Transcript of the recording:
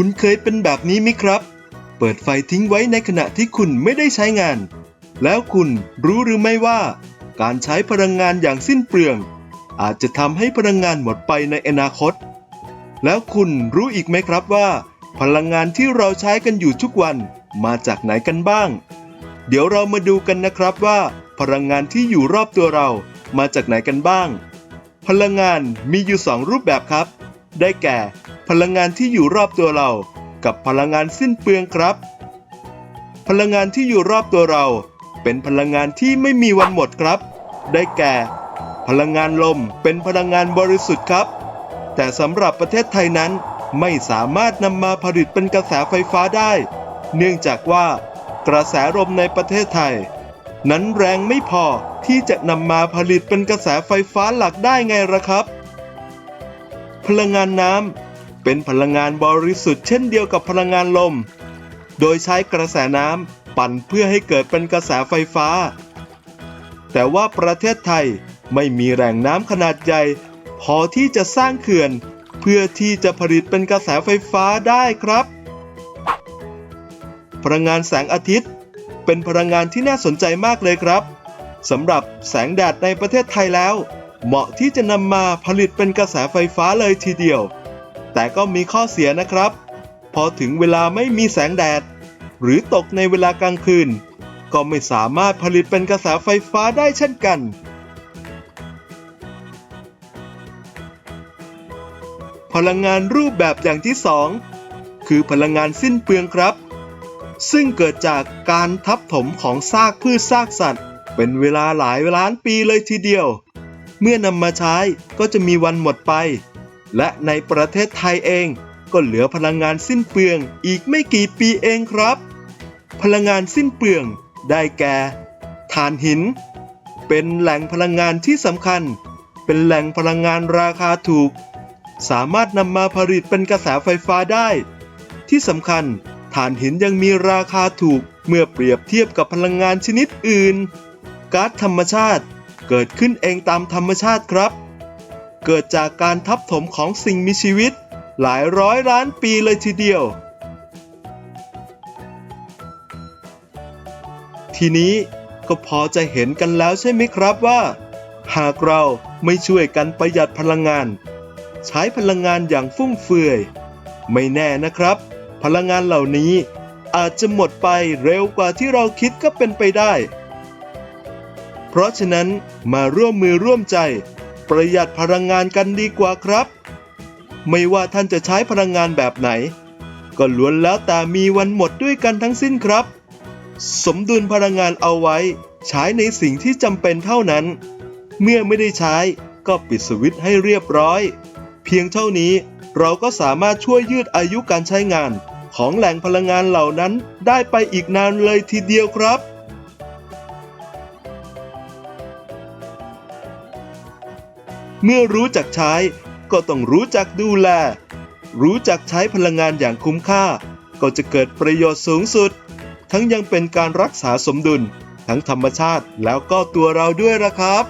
คุณเคยเป็นแบบนี้ไหมครับ เปิดไฟทิ้งไว้ในขณะที่คุณไม่ได้ใช้งาน แล้วคุณรู้หรือไม่ว่า การใช้พลังงานอย่างสิ้นเปลือง อาจจะทำให้พลังงานหมดไปในอนาคต แล้วคุณรู้อีกไหมครับว่า พลังงานที่เราใช้กันอยู่ทุกวันมาจากไหนกันบ้าง เดี๋ยวเรามาดูกันนะครับว่า พลังงานที่อยู่รอบตัวเรามาจากไหนกันบ้าง พลังงานมีอยู่สองรูปแบบครับ ได้แก่ พลังงานที่อยู่รอบตัวเรา กับพลังงานสิ้นเปลืองครับ พลังงานที่อยู่รอบตัวเรา เป็นพลังงานที่ไม่มีวันหมดครับ ได้แก่ พลังงานลมเป็นพลังงานบริสุทธิ์ครับ แต่สำหรับประเทศไทยนั้นไม่สามารถนำมาผลิตเป็นกระแสไฟฟ้าได้ เนื่องจากว่ากระแสลมในประเทศไทย นั้นแรงไม่พอที่จะนำมาผลิตเป็นกระแสไฟฟ้าหลักได้ไงล่ะครับ พลังงานน้ำ เป็นพลังงานบริสุทธิ์เช่นเดียวกับพลังงานลม โดยใช้กระแสน้ำปั่นเพื่อให้เกิดเป็นกระแสไฟฟ้า แต่ว่าประเทศไทยไม่มีแหล่งน้ำขนาดใหญ่ พอที่จะสร้างเขื่อน เพื่อที่จะผลิตเป็นกระแสไฟฟ้าได้ครับ พลังงานแสงอาทิตย์ เป็นพลังงานที่น่าสนใจมากเลยครับสำหรับแสงแดดในประเทศไทยแล้ว เหมาะที่จะนำมาผลิตเป็นกระแสไฟฟ้าเลยทีเดียว แต่ก็มีข้อเสียนะครับ พอถึงเวลาไม่มีแสงแดด หรือตกในเวลากลางคืน ก็ไม่สามารถผลิตเป็นกระแสไฟฟ้าได้เช่นกัน พลังงานรูปแบบอย่างที่ 2 คือพลังงานสิ้นเปลืองครับ ซึ่งเกิดจากการทับถมของซากพืชซากสัตว์ เป็นเวลาหลายล้านปีเลยทีเดียว เมื่อนำมาใช้ก็จะมีวันหมดไป และในประเทศไทยเอง ก็เหลือพลังงานสิ้นเปลืองอีกไม่กี่ปีเองครับ พลังงานสิ้นเปลืองได้แก่ถ่านหิน เป็นแหล่งพลังงานที่สำคัญ เป็นแหล่งพลังงานราคาถูก สามารถนำมาผลิตเป็นกระแสไฟฟ้าได้ ที่สำคัญถ่านหินยังมีราคาถูกเมื่อเปรียบเทียบกับพลังงานชนิดอื่นก๊าซธรรมชาติเกิดขึ้นเองตามธรรมชาติครับ เกิดจากการทับถมของสิ่งมีชีวิต หลายร้อยล้านปีเลยทีเดียว ทีนี้ก็พอจะเห็นกันแล้วใช่ไหมครับว่า หากเราไม่ช่วยกันประหยัดพลังงาน ใช้พลังงานอย่างฟุ่มเฟือย ไม่แน่นะครับ พลังงานเหล่านี้อาจจะหมดไปเร็วกว่าที่เราคิดก็เป็นไปได้ เพราะฉะนั้นมาร่วมมือร่วมใจ ประหยัดพลังงานกันดีกว่าครับ ไม่ว่าท่านจะใช้พลังงานแบบไหน ก็ล้วนแล้วแต่มีวันหมดด้วยกันทั้งสิ้นครับ สมดุลพลังงานเอาไว้ ใช้ในสิ่งที่จำเป็นเท่านั้น เมื่อไม่ได้ใช้ก็ปิดสวิตช์ให้เรียบร้อย เพียงเท่านี้เราก็สามารถช่วยยืดอายุการใช้งานของแหล่งพลังงานเหล่านั้นได้ไปอีกนานเลยทีเดียวครับ เมื่อรู้จักใช้ ก็ต้องรู้จักดูแล รู้จักใช้พลังงานอย่างคุ้มค่า ก็จะเกิดประโยชน์สูงสุด ทั้งยังเป็นการรักษาสมดุล ทั้งธรรมชาติแล้วก็ตัวเราด้วยละครับ